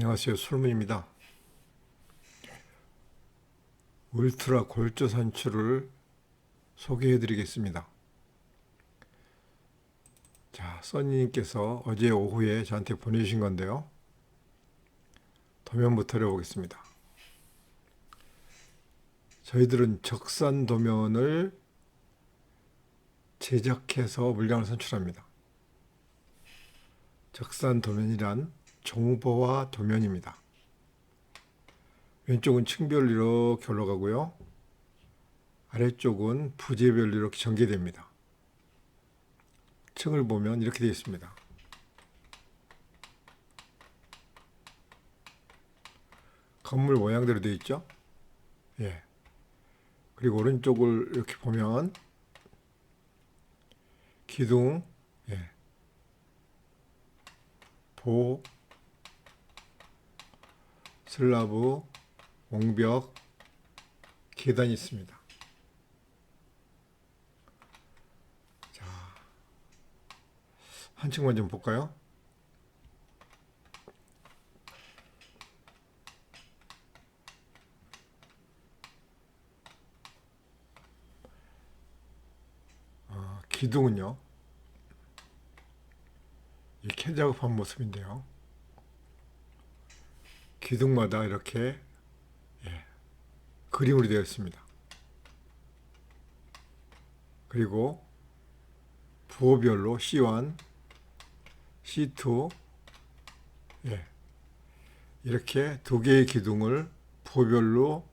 안녕하세요. 솔문입니다. 울트라 골조 산출을 소개해 드리겠습니다. 자, 써니님께서 어제 오후에 저한테 보내주신 건데요. 도면부터 해보겠습니다. 저희들은 적산 도면을 제작해서 물량을 산출합니다. 적산 도면이란 정보와 도면입니다. 왼쪽은 층별로 올라가고요. 아래쪽은 부재별로 전개됩니다. 층을 보면 이렇게 되어 있습니다. 건물 모양대로 되어 있죠? 예. 그리고 오른쪽을 이렇게 보면 기둥, 예. 보, 슬라브, 옹벽, 계단이 있습니다. 자, 한 층만 좀 볼까요? 어, 기둥은요. 이 캐 작업한 모습인데요. 기둥마다 이렇게 예, 그림으로 되어 있습니다. 그리고 부호별로 C1, C2, 예, 이렇게 두 개의 기둥을 부호별로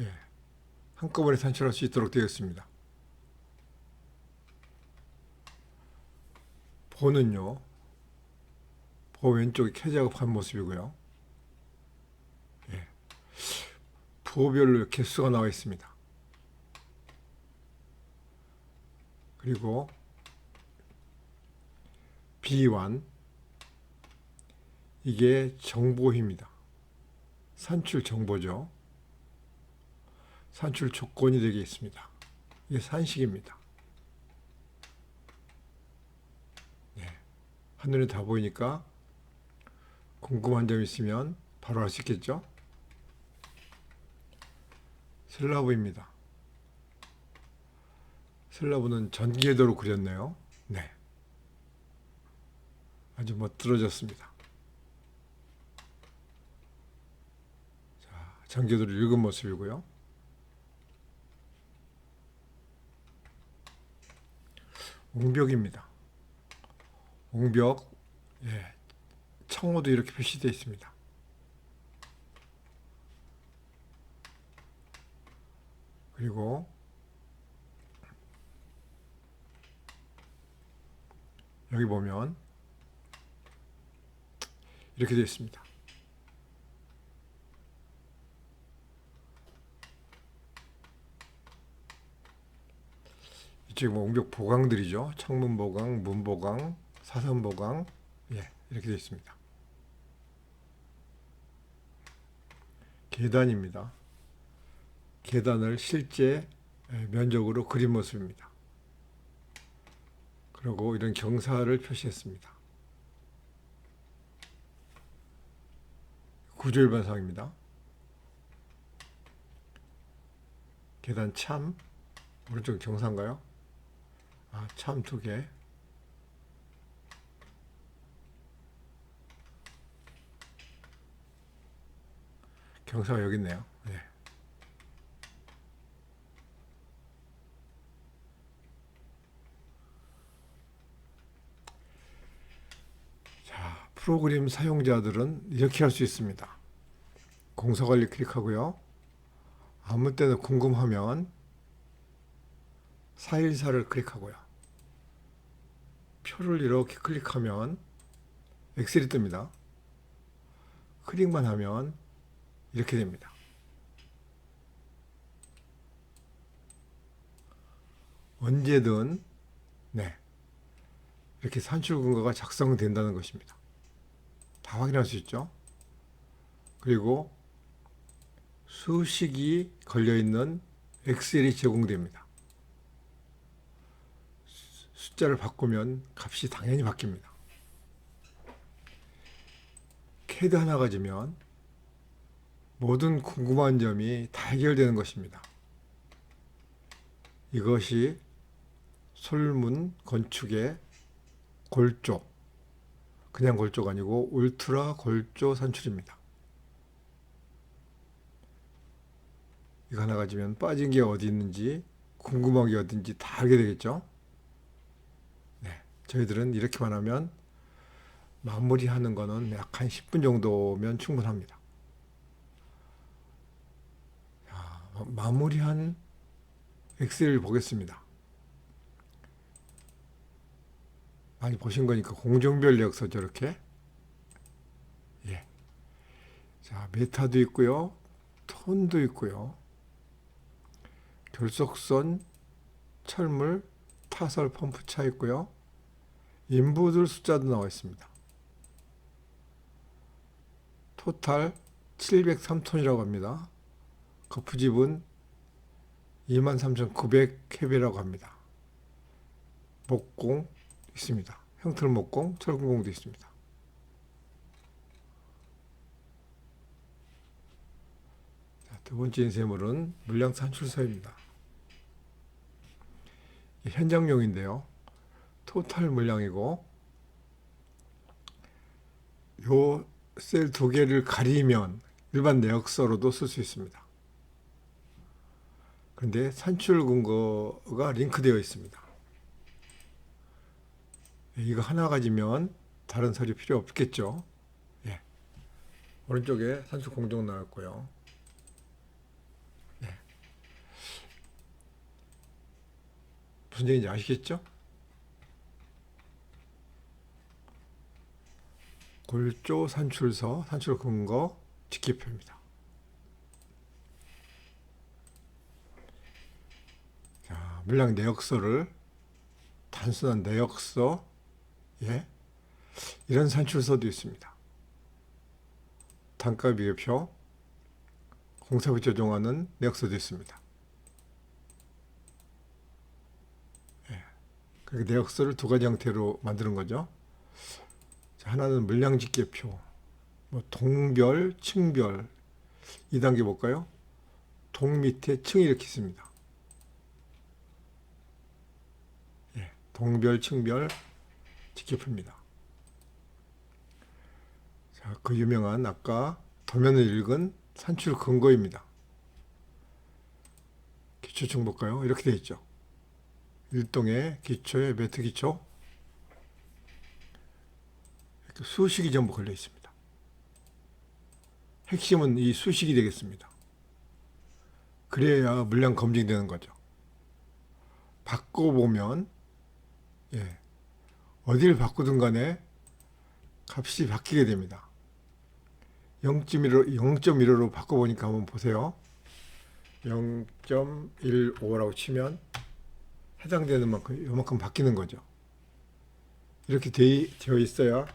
예, 한꺼번에 산출할 수 있도록 되어 있습니다. 보는요, 보 왼쪽이 캐 작업한 모습이고요. 부호별로 개수가 나와 있습니다. 그리고 B1 이게 정보입니다. 산출 정보죠. 산출 조건이 되게 있습니다. 이게 산식입니다. 네. 한눈에 다 보이니까 궁금한 점 있으면 바로 알 수 있겠죠? 슬라브입니다. 슬라브는 전개도로 그렸네요. 네. 아주 멋들어졌습니다. 자, 전개도를 읽은 모습이고요. 옹벽입니다. 옹벽, 예, 청호도 이렇게 표시되어 있습니다. 그리고 여기 보면 이렇게 되어 있습니다. 이쪽에 뭐 옹벽 보강들이죠. 창문 보강, 문 보강, 사선 보강, 예, 이렇게 되어 있습니다. 계단입니다. 계단을 실제 면적으로 그린 모습입니다. 그리고 이런 경사를 표시했습니다. 구조일반상입니다. 계단 참 오른쪽 경사인가요? 아, 참 두 개. 경사가 여기 있네요. 네. 자, 프로그램 사용자들은 이렇게 할 수 있습니다. 공사 관리 클릭하고요. 아무 때나 궁금하면 414를 클릭하고요. 표를 이렇게 클릭하면 엑셀이 뜹니다. 클릭만 하면 이렇게 됩니다. 언제든 네 이렇게 산출 근거가 작성된다는 것입니다. 다 확인할 수 있죠. 그리고 수식이 걸려 있는 엑셀이 제공됩니다. 숫자를 바꾸면 값이 당연히 바뀝니다. 캐드 하나 가지면 모든 궁금한 점이 다 해결되는 것입니다. 이것이 솔문 건축의 골조, 그냥 골조가 아니고 울트라 골조 산출입니다. 이거 하나 가지면 빠진 게 어디 있는지 궁금한 게 어딘지 다 알게 되겠죠? 네, 저희들은 이렇게만 하면 마무리하는 거는 약 한 10분 정도면 충분합니다. 자, 마무리한 엑셀을 보겠습니다. 많이 보신 거니까 공정별 역서 저렇게 예. 자, 메타도 있고요. 톤도 있고요. 결속선, 철물, 타설 펌프 차 있고요. 인부들 숫자도 나와 있습니다. 토탈 703톤이라고 합니다. 거푸집은 23,900캡이라고 합니다. 목공 있습니다. 형틀 목공, 철공공도 있습니다. 자, 두 번째 인쇄물은 물량 산출서입니다. 이 현장용인데요. 토탈 물량이고 요 셀 두 개를 가리면 일반 내역서로도 쓸 수 있습니다. 그런데 산출 근거가 링크되어 있습니다. 이거 하나 가지면 다른 서류 필요 없겠죠. 예. 오른쪽에 산출 공정 나왔고요. 예. 무슨 얘기인지 아시겠죠? 골조 산출서, 산출 근거, 직계표입니다. 자, 물량 내역서를 단순한 내역서, 예, 이런 산출서도 있습니다. 단가 비교표, 공사비 조정하는 내역서도 있습니다. 예, 그렇게 내역서를 두 가지 형태로 만드는 거죠. 자, 하나는 물량 집계표, 뭐 동별, 층별, 2단계 볼까요? 동 밑에 층 이렇게 있습니다. 예, 동별, 층별 집계표입니다. 자, 그 유명한 아까 도면을 읽은 산출 근거입니다. 기초층 볼까요? 이렇게 되어 있죠. 일동의 기초에 매트 기초, 수식이 전부 걸려 있습니다. 핵심은 이 수식이 되겠습니다. 그래야 물량 검증되는 거죠. 바꿔보면, 예, 어디를 바꾸든 간에 값이 바뀌게 됩니다. 0.15, 0.15로 바꿔보니까 한번 보세요. 0.15라고 치면 해당되는 만큼, 요만큼 바뀌는 거죠. 이렇게 되, 되어 있어야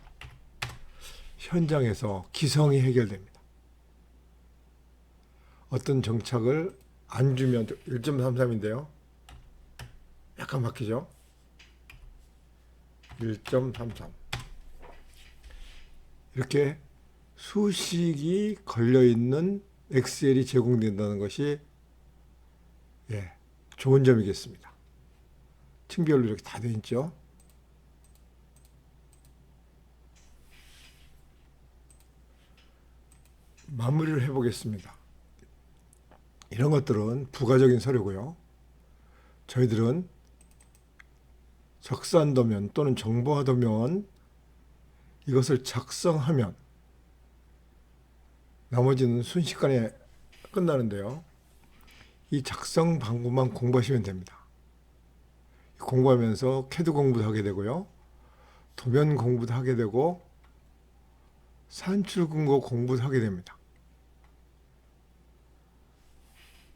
현장에서 기성이 해결됩니다. 어떤 정착을 안 주면 1.33인데요. 약간 바뀌죠? 1.33. 이렇게 수식이 걸려 있는 엑셀이 제공된다는 것이 예, 좋은 점이겠습니다. 층별로 이렇게 다 되어 있죠. 마무리를 해보겠습니다. 이런 것들은 부가적인 서류고요. 저희들은 적산도면 또는 정보화도면 이것을 작성하면 나머지는 순식간에 끝나는데요. 이 작성 방법만 공부하시면 됩니다. 공부하면서 캐드 공부도 하게 되고요. 도면 공부도 하게 되고 산출 근거 공부도 하게 됩니다.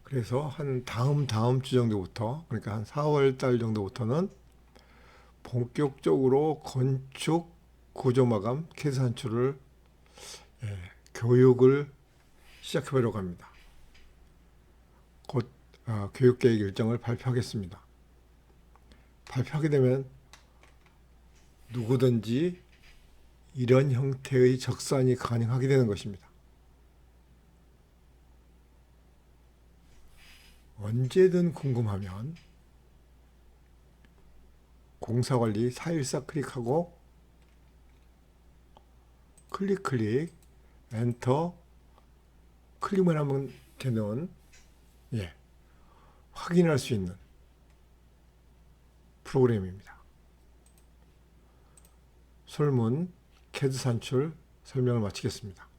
그래서 한 다음 다음 주 정도부터 그러니까 한 4월 달 정도부터는 본격적으로 건축 구조 마감 캐드 산출을 예, 교육을 시작해 보려고 합니다. 곧 어, 교육 계획 일정을 발표하겠습니다. 발표하게 되면 누구든지 이런 형태의 적산이 가능하게 되는 것입니다. 언제든 궁금하면 공사관리 414 클릭하고 클릭 클릭 엔터 클릭만 하면 되는 예 확인할 수 있는 프로그램입니다. 솔문 캐드 산출 설명을 마치겠습니다.